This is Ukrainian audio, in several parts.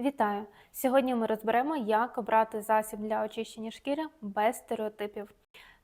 Вітаю! Сьогодні ми розберемо, як обрати засіб для очищення шкіри без стереотипів.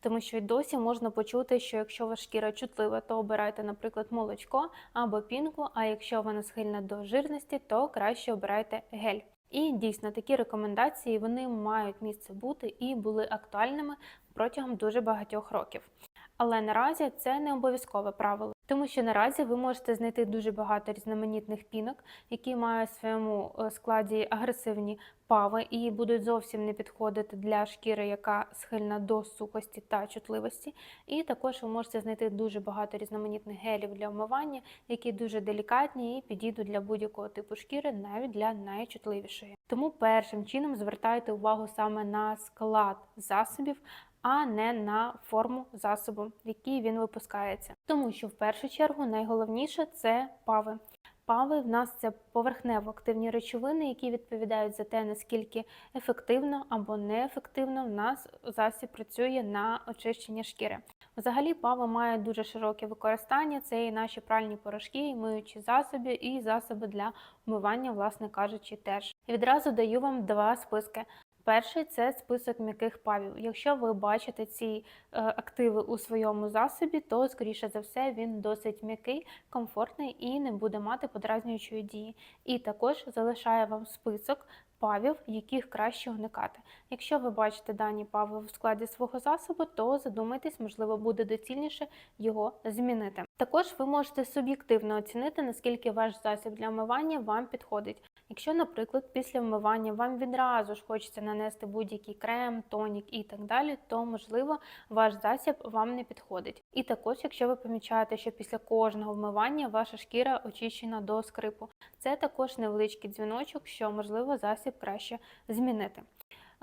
Тому що й досі можна почути, що якщо ваша шкіра чутлива, то обирайте, наприклад, молочко або пінку, а якщо вона схильна до жирності, то краще обирайте гель. І дійсно такі рекомендації вони мають місце бути і були актуальними протягом дуже багатьох років. Але наразі це не обов'язкове правило, тому що наразі ви можете знайти дуже багато різноманітних пінок, які мають в своєму е, складі агресивні пави і будуть зовсім не підходити для шкіри, яка схильна до сухості та чутливості. І також ви можете знайти дуже багато різноманітних гелів для вмивання, які дуже делікатні і підійдуть для будь-якого типу шкіри, навіть для найчутливішої. Тому першим чином звертайте увагу саме на склад засобів а не на форму засобу, в якій він випускається. Тому що в першу чергу найголовніше це пави. Пави в нас це поверхнево активні речовини, які відповідають за те, наскільки ефективно або неефективно в нас засіб працює на очищення шкіри. Взагалі, пави мають дуже широке використання. Це і наші пральні порошки, і миючі засоби, і засоби для вмивання, власне кажучи, теж. І відразу даю вам два списки. Перший це список м'яких павів. Якщо ви бачите ці е, активи у своєму засобі, то, скоріше за все, він досить м'який, комфортний і не буде мати подразнюючої дії. І також залишає вам список павів, яких краще уникати. Якщо ви бачите дані пави в складі свого засобу, то задумайтесь, можливо, буде доцільніше його змінити. Також ви можете суб'єктивно оцінити, наскільки ваш засіб для вмивання вам підходить. Якщо, наприклад, після вмивання вам відразу ж хочеться нанести будь-який крем, тонік і так далі, то можливо ваш засіб вам не підходить. І також, якщо ви помічаєте, що після кожного вмивання ваша шкіра очищена до скрипу, це також невеличкий дзвіночок, що можливо засіб краще змінити.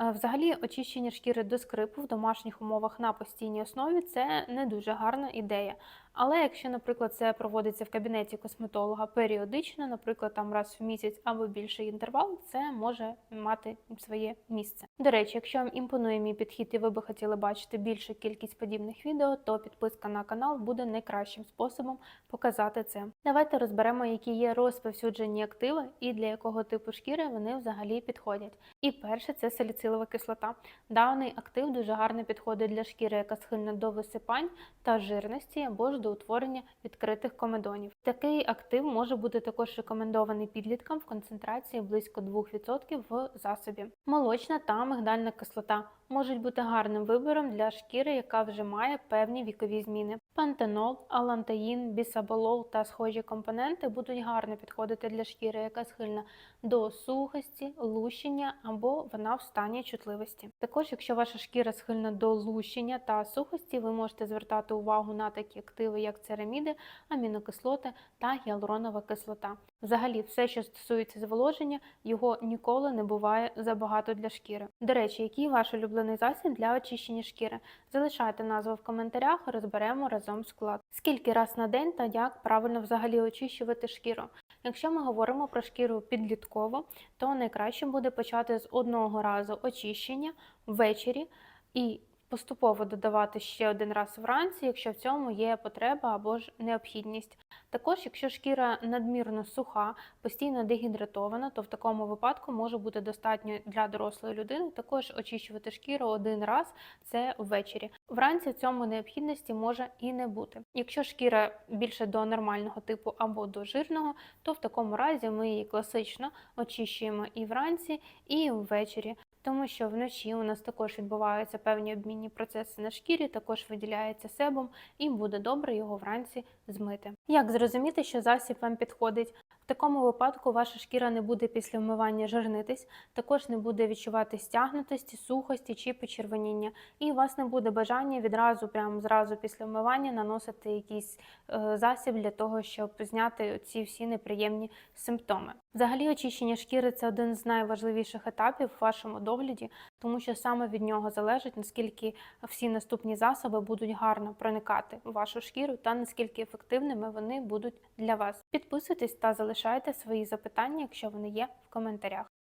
Е, взагалі, очищення шкіри до скрипу в домашніх умовах на постійній основі це не дуже гарна ідея. Але якщо, наприклад, це проводиться в кабінеті косметолога періодично, наприклад, там раз в місяць або більший інтервал, це може мати своє місце. До речі, якщо вам імпонує мій підхід і ви би хотіли бачити більшу кількість подібних відео, то підписка на канал буде найкращим способом показати це. Давайте розберемо, які є розповсюджені активи і для якого типу шкіри вони взагалі підходять. І перше це саліцилова кислота. Даний актив дуже гарно підходить для шкіри, яка схильна до висипань та жирності або ж до утворення відкритих комедонів. Такий актив може бути також рекомендований підліткам в концентрації близько 2% в засобі. Молочна та мигдальна кислота можуть бути гарним вибором для шкіри, яка вже має певні вікові зміни. Пантенол, алантаїн, бісаболол та схожі компоненти будуть гарно підходити для шкіри, яка схильна до сухості, лущення або вона в стані чутливості. Також, якщо ваша шкіра схильна до лущення та сухості, ви можете звертати увагу на такі активи, як цераміди, амінокислоти та гіалуронова кислота. Взагалі, все, що стосується зволоження, його ніколи не буває забагато для шкіри. До речі, який ваш улюблений засіб для очищення шкіри? Залишайте назву в коментарях, розберемо разом склад. Скільки раз на день та як правильно взагалі очищувати шкіру? Якщо ми говоримо про шкіру підліткову, то найкраще буде почати з одного разу очищення ввечері і поступово додавати ще один раз вранці, якщо в цьому є потреба або ж необхідність. Також, якщо шкіра надмірно суха, постійно дегідратована, то в такому випадку може бути достатньо для дорослої людини також очищувати шкіру один раз це ввечері. Вранці в цьому необхідності може і не бути. Якщо шкіра більше до нормального типу або до жирного, то в такому разі ми її класично очищуємо і вранці, і ввечері тому що вночі у нас також відбуваються певні обмінні процеси на шкірі, також виділяється себум, і буде добре його вранці змити. Як зрозуміти, що засіб вам підходить? В такому випадку ваша шкіра не буде після вмивання жирнитись, також не буде відчувати стягнутості, сухості чи почервоніння, і у вас не буде бажання відразу, прямо зразу після вмивання наносити якийсь е, засіб для того, щоб зняти ці всі неприємні симптоми. Взагалі, очищення шкіри це один з найважливіших етапів в вашому догляді, тому що саме від нього залежить, наскільки всі наступні засоби будуть гарно проникати в вашу шкіру та наскільки ефективними вони будуть для вас. Підписуйтесь та залишайте свої запитання, якщо вони є в коментарях.